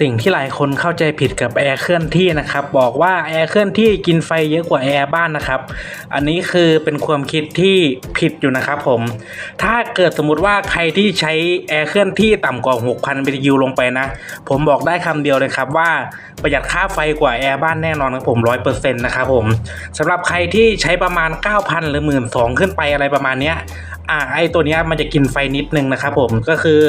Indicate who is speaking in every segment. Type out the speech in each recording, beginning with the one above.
Speaker 1: สิ่งที่หลายคนเข้าใจผิดกับแอร์เคลื่อนที่นะครับ บอกว่าแอร์เคลื่อนที่กินไฟเยอะกว่าแอร์บ้านนะครับ อันนี้คือเป็นความคิดที่ผิดอยู่นะครับผม ถ้าเกิดสมมติว่าใครที่ใช้แอร์เคลื่อนที่ต่ำกว่า 6,000 BTU ลงไปนะ ผมบอกได้คำเดียวเลยครับว่าประหยัดค่าไฟกว่าแอร์บ้านแน่นอนครับผม100%นะครับผมสำหรับใครที่ใช้ประมาณ 9,000 หรือ 12,000 ขึ้นไปอะไรประมาณเนี้ยอ่าไอตัวเนี้ยมันจะกินไฟนิดนึงนะครับผมก็คือ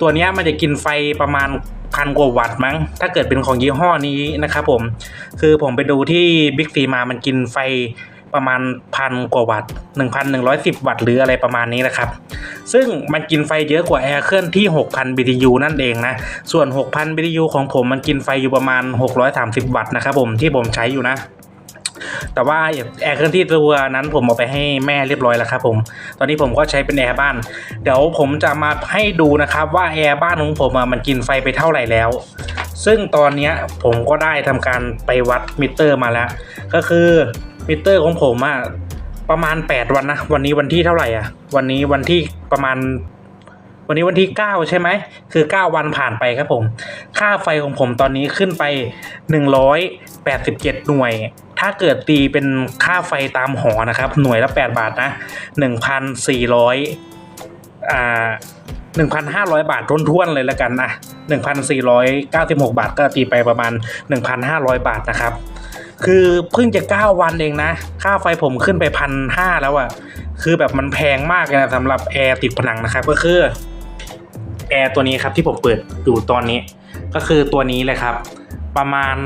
Speaker 1: ตัวเนี้ยมันจะกินไฟประมาณ พันกว่าวัตต์มั้ง ถ้าเกิดเป็นของยี่ห้อนี้นะครับผม คือผมไปดูที่บิ๊กซีมามันกินไฟประมาณพันกว่าวัตต์1,110 วัตต์หรืออะไรประมาณนี้นะครับ ซึ่งมันกินไฟเยอะกว่าแอร์เคลื่อนที่ 6,000 BTU นั่นเองนะ ส่วน 6,000 BTU ของผมมันกินไฟอยู่ประมาณ 630 วัตต์นะครับผมที่ผมใช้อยู่นะ แต่ว่าแอร์เคลื่อนที่ตัวนั้นผมเอาไปให้แม่เรียบร้อยแล้วครับผมตอนนี้ผมก็ใช้เป็นแอร์บ้าน เดี๋ยวผมจะมาให้ดูนะครับว่าแอร์บ้านของผมมันกินไฟไปเท่าไหร่แล้ว ซึ่งตอนนี้ผมก็ได้ทำการไปวัดมิเตอร์มาแล้ว ก็คือมิเตอร์ของผมอะประมาณ 8 วันนะ วันนี้วันที่เท่าไหร่อะวันนี้วันที่ประมาณ วันนี้วันที่ 9 ใช่ไหม คือ 9 วันผ่านไปครับผม ค่าไฟของผมตอนนี้ขึ้นไป 187 หน่วย ถ้าเกิดตีเป็นค่าไฟตามหอนะครับ หน่วยละ 8 บาทนะ 1,400อ่า1,500 บาทท้วนๆเลยละกันนะ1,496 บาทก็ตีไปประมาณ 1,500 บาทนะครับ คือเพิ่งจะ 9 วันเองนะ ค่าไฟผมขึ้นไปพันห้าแล้วอะคือแบบมันแพงมากเลยนะสำหรับแอร์ติดผนังนะครับก็คือแอร์ตัวนี้ครับที่ผมเปิดอยู่ตอนนี้ ก็คือตัวนี้เลยครับ ประมาณ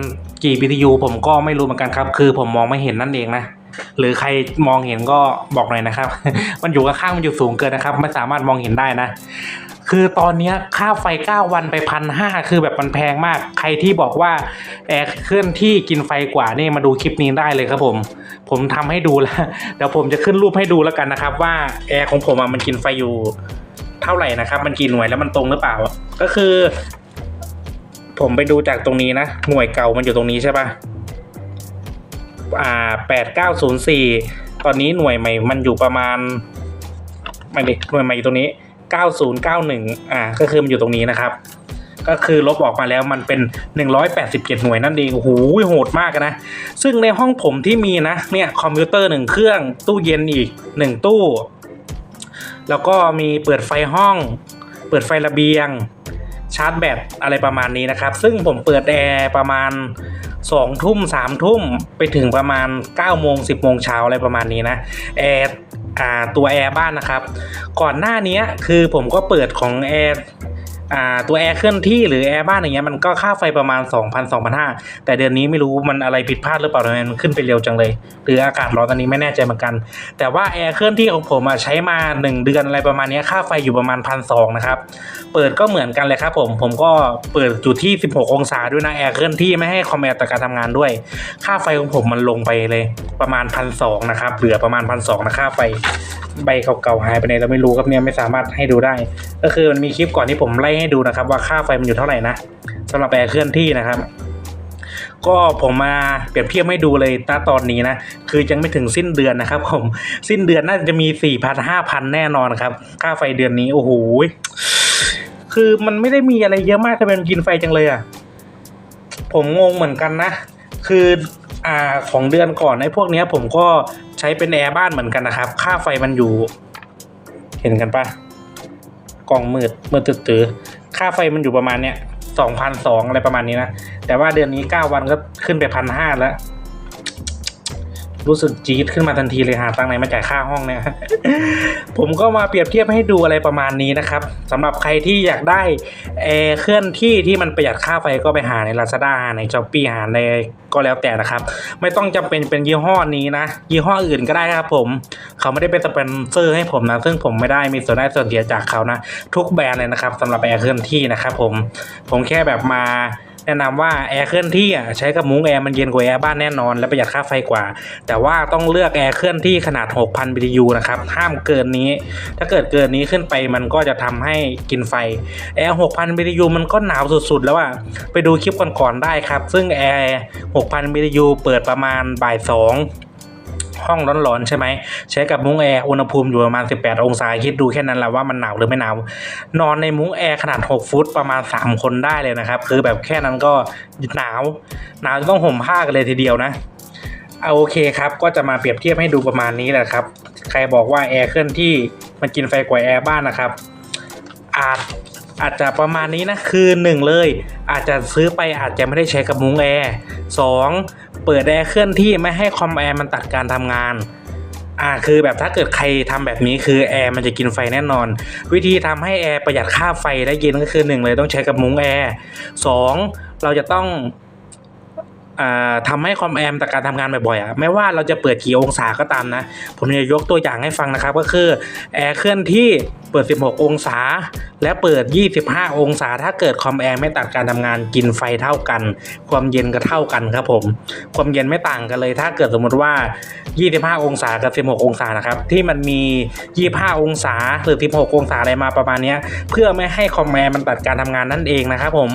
Speaker 1: กี่ BTU ผมก็ไม่รู้เหมือนกันครับ คือผมมองไม่เห็นนั่นเองนะ หรือใครมองเห็นก็บอกหน่อยนะครับ มันอยู่ข้างมันอยู่สูงเกินนะครับ ไม่สามารถมองเห็นได้นะ คือตอนนี้ค่าไฟ 9 วันไปพันห้าคือแบบมันแพงมาก ใครที่บอกว่าแอร์เคลื่อนที่กินไฟกว่านี่มาดูคลิปนี้ได้เลยครับผม ผมทำให้ดูแล้ว เดี๋ยวผมจะขึ้นรูปให้ดูแล้วกันนะครับ ว่าแอร์ของผมอะมันกินไฟอยู่เท่าไหร่นะครับ มันกี่หน่วยแล้วมันตรงหรือเปล่า ก็คือ ผมไปดูจากตรงนี้นะ หน่วยเก่ามันอยู่ตรงนี้ใช่ปะอ่าแปดเก้าศูนย์สี่ตอนนี้หน่วยใหม่มันอยู่ประมาณ ไม่ดิ หน่วยใหม่อยู่ตรงนี้9091อ่า ก็คือมันอยู่ตรงนี้นะครับ ก็คือลบออกมาแล้วมันเป็น187หน่วยนั่นเองโอ้โหโหดมากนะ ซึ่งในห้องผมที่มีนะ เนี่ย คอมพิวเตอร์หนึ่งเครื่อง ตู้เย็นอีกหนึ่งตู้ แล้วก็มีเปิดไฟห้อง เปิดไฟระเบียง ชาร์จแบตอะไรประมาณนี้นะครับ ซึ่งผมเปิดแอร์ประมาณ2ทุ่ม3ทุ่มไปถึงประมาณ9โมง10โมงเช้าอะไรประมาณนี้นะแอร์ตัวแอร์บ้านนะครับ ก่อนหน้านี้คือผมก็เปิดของแอร์ อ่าตัวแอร์เคลื่อนที่หรือแอร์บ้านอย่างเงี้ยมันก็ค่าไฟประมาณ 2,000 2,500แต่เดือนนี้ไม่รู้มันอะไรผิดพลาดหรือเปล่าทำไมมันขึ้นไปเร็วจังเลย หรืออากาศร้อนตอนนี้ไม่แน่ใจเหมือนกัน แต่ว่าแอร์เคลื่อนที่ของผมอะใช้มา 1 เดือนอะไรประมาณนี้ค่าไฟอยู่ประมาณพันสนะครับเปิดก็เหมือนกันเลยครับผมผมก็เปิดอยู่ที่ 16 องศาด้วยนะแอร์เคลื่อนที่ไม่ให้คอมแอร์ต่อการทำงานด้วย ค่าไฟของผมมันลงไปเลยประมาณพันสนะครับเหลือประมาณพันสนะค่าไฟใบเก่าๆหายไปไหนเราไม่รู้ครับเนี่ยไม่สามารถให้ดูได้ ก็คือมันมีคลิปก่อนที่ผมไล่ให้ดูนะครับว่าค่าไฟมันอยู่เท่าไหร่นะสำหรับแอร์เคลื่อนที่นะครับ ก็ผมมาเปรียบเทียบให้ดูเลยณตอนนี้นะ คือยังไม่ถึงสิ้นเดือนนะครับ ผมสิ้นเดือนน่าจะมีสี่พันห้าพันแน่นอนครับ ค่าไฟเดือนนี้โอ้โหคือมันไม่ได้มีอะไรเยอะมากทำไมมันกินไฟจังเลยอะผมงงเหมือนกันนะ คืออ่าของเดือนก่อนไอ้พวกเนี้ยผมก็ใช้เป็นแอร์บ้านเหมือนกันนะครับ ค่าไฟมันอยู่ เห็นกันปะ กล่องมืดมืดตื้อๆค่าไฟมันอยู่ประมาณเนี้ยสองพันสองอะไรประมาณนี้นะ แต่ว่าเดือนนี้เก้าวันก็ขึ้นไปพันห้าแล้ว รู้สึกจี๊ดขึ้นมาทันทีเลยหาตังไหนมาจ่ายค่าห้องเนี่ย ผมก็มาเปรียบเทียบให้ดูอะไรประมาณนี้นะครับสำหรับใครที่อยากได้แอร์เคลื่อนที่ที่มันประหยัดค่าไฟก็ไปหาใน Lazada หาใน s h อ p e e หาในก็แล้วแต่นะครับ ไม่ต้องจำเป็นเป็นยี่ห้อนี้นะ ยี่ห้ออื่นก็ได้ครับผมเขาไม่ได้เป็นสปอนเซอร์ให้ผมนะ ซึ่งผมไม่ได้มีส่วนได้ส่วนเสียจากเขานะ ทุกแบรนด์เลยนะครับสำหรับแอร์เคลื่อนที่นะครับผมผมแค่แบบมา แนะนำว่าแอร์เคลื่อนที่อะใช้กับมุ้งแอร์มันเย็นกว่าแอร์บ้านแน่นอนและประหยัดค่าไฟกว่า แต่ว่าต้องเลือกแอร์เคลื่อนที่ขนาด 6,000 BTU นะครับห้ามเกินนี้ ถ้าเกิดเกินนี้ขึ้นไปมันก็จะทำให้กินไฟแอร์6,000 BTU มันก็หนาวสุดๆ แล้วอะไปดูคลิปก่อนๆได้ครับ ซึ่งแอร์6,000 BTU เปิดประมาณบ่าย2 ห้องร้อนๆใช่ไหมใช้กับมุ้งแอร์อุณหภูมิอยู่ประมาณ 18 องศาคิดดูแค่นั้นแหละว่ามันหนาวหรือไม่หนาวนอนในมุ้งแอร์ขนาด 6 ฟุตประมาณ 3 คนได้เลยนะครับ คือแบบแค่นั้นก็หนาว หนาวต้องห่มผ้ากันเลยทีเดียวนะเอาโอเคครับก็จะมาเปรียบเทียบให้ดูประมาณนี้แหละครับ ใครบอกว่าแอร์เคลื่อนที่มันกินไฟกว่าแอร์บ้านนะครับ อาจอาจจะประมาณนี้นะคือหนึ่งเลย อาจจะซื้อไปอาจจะไม่ได้ใช้กับมุ้งแอร์สอง เปิดแอร์เคลื่อนที่ไม่ให้คอมแอร์มันตัดการทำงานอ่าคือแบบถ้าเกิดใครทำแบบนี้คือแอร์มันจะกินไฟแน่นอน วิธีทำให้แอร์ประหยัดค่าไฟได้เย็นก็คือหนึ่งเลยต้องใช้กับมุ้งแอร์สองเราจะต้อง อ่าทำให้คอมแอมแต่การทำงานบ่อยๆอะไม่ว่าเราจะเปิดกี่องศาก็ตามนะ ผมจะยกตัวอย่างให้ฟังนะครับ ก็คือแอร์เคลื่อนที่เปิด 16 องศา และเปิด 25 องศา ถ้าเกิดคอมแอร์ไม่ตัดการทำงานกินไฟเท่ากัน ความเย็นก็เท่ากันครับผม ความเย็นไม่ต่างกันเลย ถ้าเกิดสมมติว่า 25 องศากับ 16 องศานะครับที่มันมี 25 องศาหรือ 16 องศาอะไรมาประมาณนี้เพื่อไม่ให้คอมแอร์มันตัดการทำงานนั่นเองนะครับผม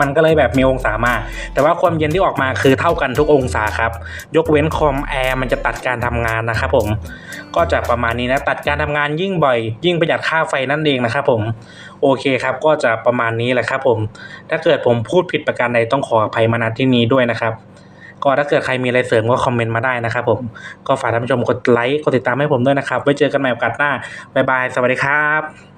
Speaker 1: มันก็เลยแบบมีองศามา แต่ว่าความเย็นที่ออกมาคือเท่ากันทุกองศาครับ ยกเว้นคอมแอร์มันจะตัดการทำงานนะครับผม ก็จะประมาณนี้นะ ตัดการทำงานยิ่งบ่อย ยิ่งประหยัดค่าไฟนั่นเองนะครับผม โอเคครับ ก็จะประมาณนี้แหละครับผม ถ้าเกิดผมพูดผิดประการใดต้องขออภัยมาณที่นี้ด้วยนะครับ ก็ถ้าเกิดใครมีอะไรเสริมก็คอมเมนต์มาได้นะครับผม ก็ฝากท่านผู้ชมกดไลค์ กดติดตามให้ผมด้วยนะครับ ไว้เจอกันใหม่โอกาสหน้า บ๊ายบาย สวัสดีครับ